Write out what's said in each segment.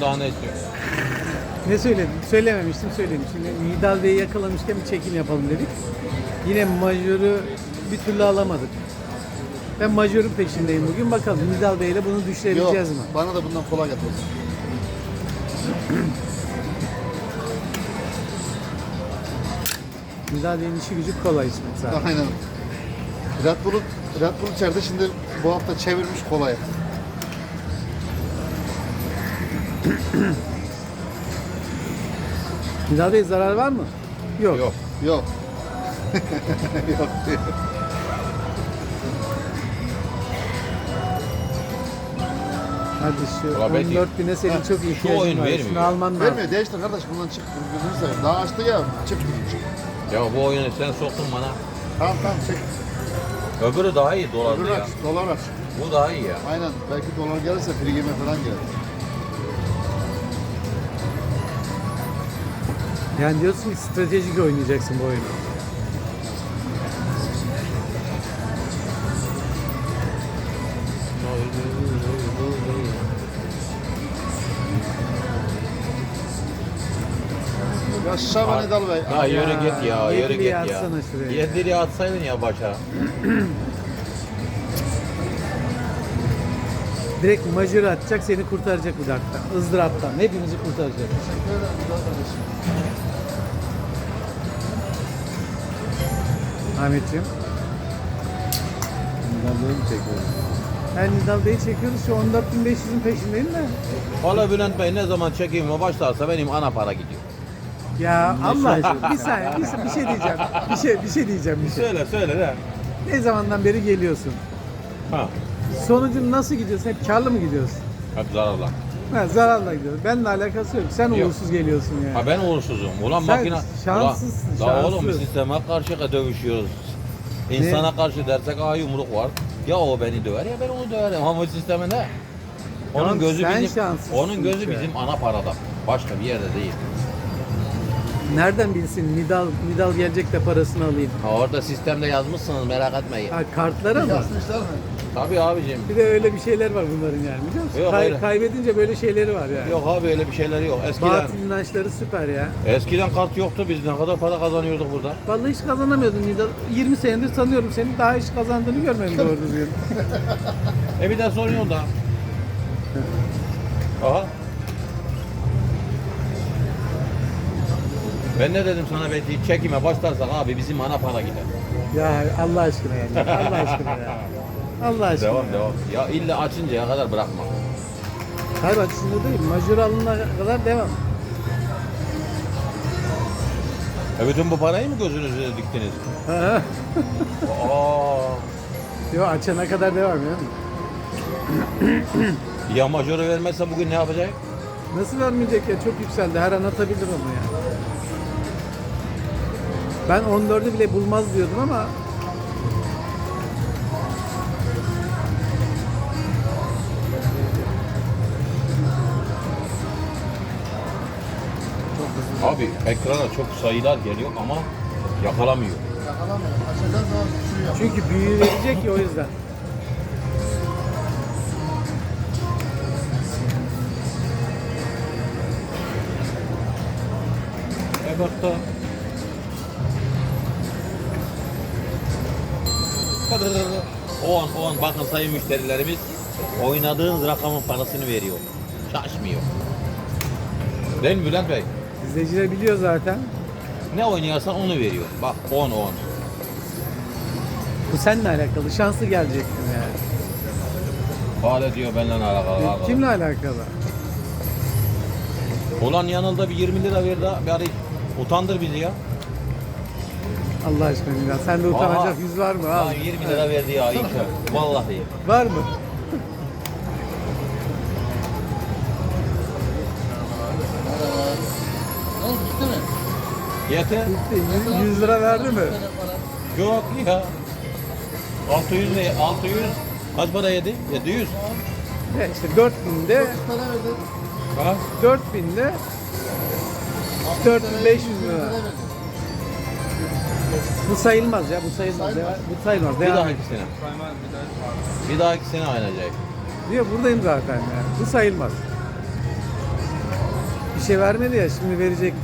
daha ne istiyorsun? Ne söyledim? Söylememiştim söyledim. Şimdi Nidal Bey'i yakalamışken bir çekim yapalım dedik. Yine majörü bir türlü alamadık. Ben majörün peşindeyim bugün. Bakalım Nidal Bey ile bunu düşürebileceğiz mi? bana da bundan kolay getir. Nidal Bey'in işi gücü kolay İsmet zaten. Aynen. Red Bull'u Red Bull içeride şimdi bu hafta çevirmiş kolay. Nidal Bey zarar var mı? Yok. Yok. Yok. Yok diyor. Hadi şu Ulan belki- 14 bine senin çok ihtiyacın oyun var. vermiyor. Şunu alman lazım. Vermiyor değiştir kardeş bundan çık. Gözünü seveyim. Daha açtı ya. Çık çık. Ya bu oyunu sen soktun bana. Tamam tamam çek. Öbürü daha iyi dolardı Öbürü ya. aç. Dolar aç. Bu daha iyi ya. Aynen. Belki dolar gelirse free game falan gelir. Yani diyorsun ki stratejik oynayacaksın bu oyunu. Yaşa beni dal bey. Ya yürü git ya, yürü git ya. atsana şuraya. Yediliği atsaydın ya başa. Direkt majör atacak seni kurtaracak bu dakika. ızdıraptan. Hepimizi kurtaracak. Ahmetciğim. Ben Nidal Bey'i çekiyoruz. Şu 14.500'ün peşindeyim de. Valla Bülent Bey ne zaman çekimime başlarsa benim ana para gidiyor. Ya Allah aşkına bir saniye bir, bir şey diyeceğim. Bir şey bir şey diyeceğim bir şey. Söyle söyle de. Ne zamandan beri geliyorsun? Ha. Sonucun nasıl gidiyorsun? Hep karlı mı gidiyorsun? Hep zararla. Ha, zararla gidiyorsun. Benimle alakası yok. Sen Yok. uğursuz geliyorsun yani. Ha ben uğursuzum. Ulan Sen makine... şanslısın, Ulan, la oğlum şanssız. biz sisteme karşı dövüşüyoruz. İnsana karşı dersek aa yumruk var. Ya o beni döver ya ben onu döverim. Ama bu sisteme ne? Onun Tamam, gözü sen bizim onun gözü işte. bizim ana parada. Başka bir yerde değil. Nereden bilsin Nidal Nidal gelecek de parasını alayım. Ha, orada sistemde yazmışsınız merak etmeyin. Ha, kartlara mı? Yazmışlar mı? Tabii abicim. Bir de öyle bir şeyler var bunların yani biliyor musun? Yok, Kay- öyle. kaybedince böyle şeyleri var yani. Yok abi öyle bir şeyler yok. Eskiden Batıl inançları süper ya. eskiden kart yoktu biz ne kadar para kazanıyorduk burada. Vallahi hiç kazanamıyordun Nidal. 20 senedir tanıyorum seni. Daha hiç kazandığını görmedim doğru düzgün. E bir de soruyor da. Aha. Ben ne dedim sana belki çekime başlarsak abi bizim ana para gider. ya Allah aşkına yani. Allah aşkına ya. Allah aşkına. Devam devam. Ya illa açıncaya kadar bırakma. Hayır bak şimdi değil. Majör alınana kadar devam. E bütün bu parayı mı gözünüzü diktiniz? Aa. Yok açana kadar devam ya. Ya majörü vermezse bugün ne yapacak? Nasıl vermeyecek ya? Çok yükseldi. Her an atabilir onu ya. Ben 14'ü bile bulmaz diyordum ama Abi ekrana çok sayılar geliyor ama yakalamıyor. Yakalamıyor. Açacağız zaman düşürüyor. çünkü büyü verecek ya o yüzden. E bak da. O an o an bakın sayın müşterilerimiz oynadığınız rakamın parasını veriyor. Şaşmıyor. Değil mi Bülent Bey? İzleyiciler biliyor zaten. Ne oynuyorsan onu veriyor. Bak 10 10. Bu seninle alakalı. Şanslı gelecektin yani. Hala diyor benimle alakalı. E, alakalı. Kimle alakalı? Ulan yanılda bir 20 lira ver daha. Bari utandır bizi ya. Allah aşkına Bilal. Sende utanacak Aha. yüz var mı? Aa, Al. 20 lira verdi ya kere. Vallahi. Var mı? Yeter. Bitti. Yüz- 100 lira verdi mi? Yok ya. 600 ne? 600 kaç para yedi? 700. E işte 4000'de Para verdi. Ha? 4000'de 4500 lira. Bu sayılmaz ya, bu sayılmaz. Ya. Bu sayılmaz. Bir Devam dahaki et. sene. Bir dahaki sene oynayacak. Diyor buradayım zaten ya. Bu sayılmaz. Bir şey vermedi ya şimdi verecek.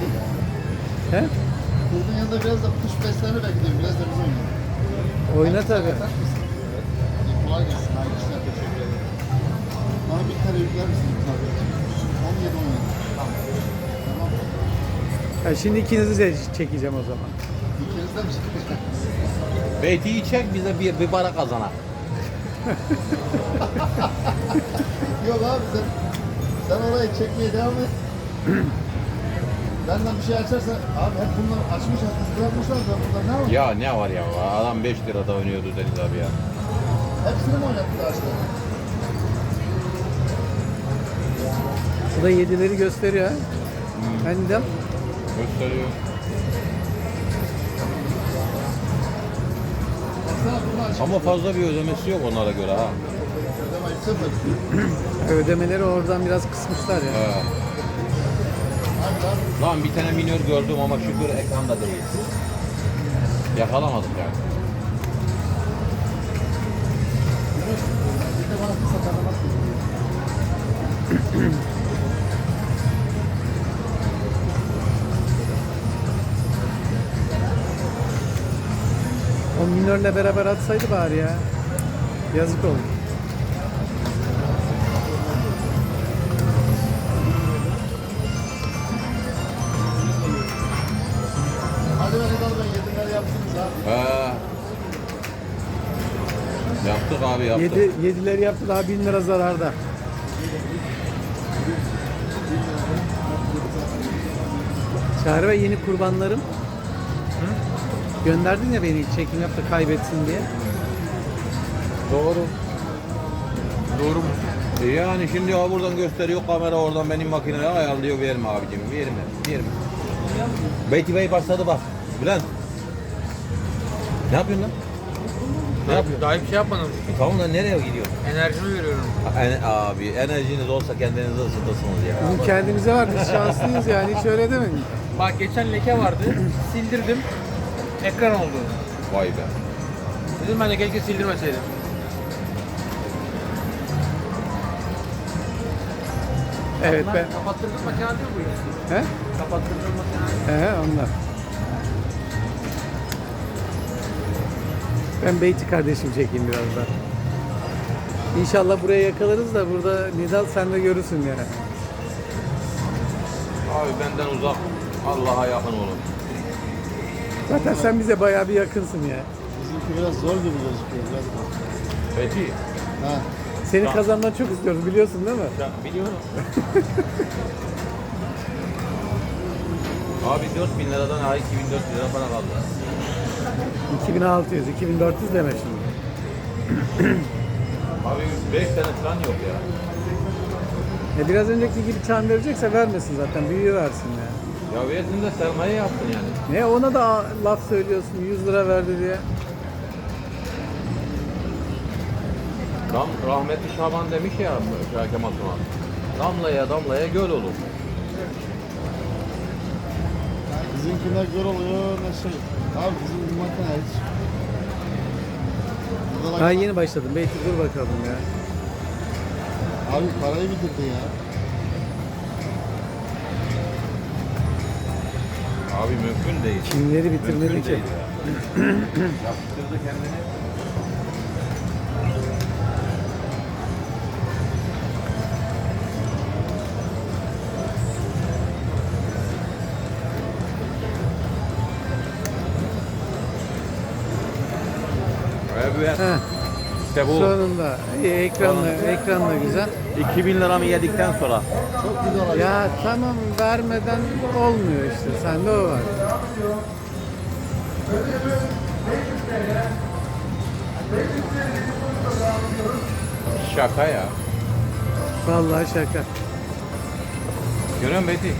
Belki. He? Kurdun yanında biraz da kuş beslenir belki diyorum. Biraz da biz oynayalım. Oyna tabii. Kolay gelsin. Hayırlı işler. Teşekkür ederim. Bana bir kere yükler misin? Tabii. 17 oynadım. Tamam. Tamam. Ha, şimdi ikinizi de çekeceğim o zaman. İkiniz de mi çıkacak? Beyti'yi çek bize bir, bir para kazana. Yok abi sen, sen orayı çekmeye devam et. Benden bir şey açarsa abi hep bunlar açmış açmış bırakmışlar da burada ne var? Ya ne var ya adam 5 lirada oynuyordu Deniz abi ya. Hepsini mi oynattılar işte? Bu da yedileri gösteriyor ha. Hani de Gösteriyor. Baksana bunu açmış. Ama fazla bir ödemesi yok onlara göre ha. Ödemeyi sıfır. ödemeleri oradan biraz kısmışlar ya. He. Lan. Bir tane minör gördüm ama şükür ekranda değil. Yakalamadık yani. O minörle beraber atsaydı bari ya. Yazık oldu. Yaptık abi yaptık. Yedi, yedileri yaptı daha bin lira zararda. Çağrı Bey yeni kurbanlarım. Gönderdin ya beni çekim yap da kaybetsin diye. Doğru. Doğru mu? E yani şimdi ya buradan gösteriyor kamera oradan benim makineye ayarlıyor verme abicim verme verme. Beyti Bey başladı bak. Bülent. Ne yapıyorsun lan? Ne yapıyorsun? Daha bir şey yapmadım. E tamam da nereye gidiyorsun? Enerjimi veriyorum. En- abi enerjiniz olsa kendinizi ısıtırsınız ya. Bizim kendimize var biz şanslıyız yani hiç öyle demeyin. Bak geçen leke vardı. sildirdim. Ekran oldu. Vay be. Dedim ben de keşke sildirmeseydim. Evet ben. Kapattırdığım makine değil mi bu ya? He? Kapattırdığım makine. He onlar. Ben Beyti kardeşim çekeyim biraz da. İnşallah buraya yakalarız da burada Nidal sen de görürsün yani. Abi benden uzak. Allah'a yakın olun. Zaten sen bize bayağı bir yakınsın ya. Bizimki biraz zor gibi gözüküyor. Biraz zor. Ha. Seni kazanmak çok istiyoruz biliyorsun değil mi? Ya biliyorum. Abi 4000 liradan ay 2400 lira para kaldı. 2600, 2400 deme şimdi. Abi 5 tane falan yok ya. E biraz önceki gibi çan verecekse vermesin zaten. Büyüğü versin ya. Ya versin de sermaye yaptın yani. Ne ona da laf söylüyorsun 100 lira verdi diye. Dam, rahmetli Şaban demiş ya Kemal Sunal. Damlaya damlaya göl olur. Bizimkiler gör oluyor ne şey. Abi bizim bir makine hiç. Bak- yeni başladım. Belki dur bakalım ya. Abi parayı bitirdi ya. Abi mümkün değil. Kimleri bitirmedi Mümkün ki. değil ya. Yapıştırdı kendini. Heh, İşte bu. sonunda. İyi, ekranla, ekranla güzel. 2000 liramı yedikten sonra. Çok güzel. Ya tamam vermeden olmuyor işte. Sende o var. Şaka ya. Vallahi şaka. Görüyor musun Beti?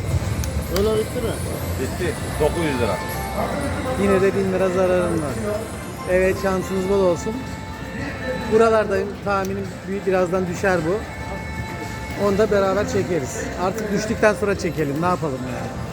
Öyle bitti mi? Bitti. 900 lira. Yine de 1000 lira zararın var. Evet şansınız bol olsun. Buralardayım. Tahminim bir- birazdan düşer bu. Onu da beraber çekeriz. Artık düştükten sonra çekelim. Ne yapalım yani?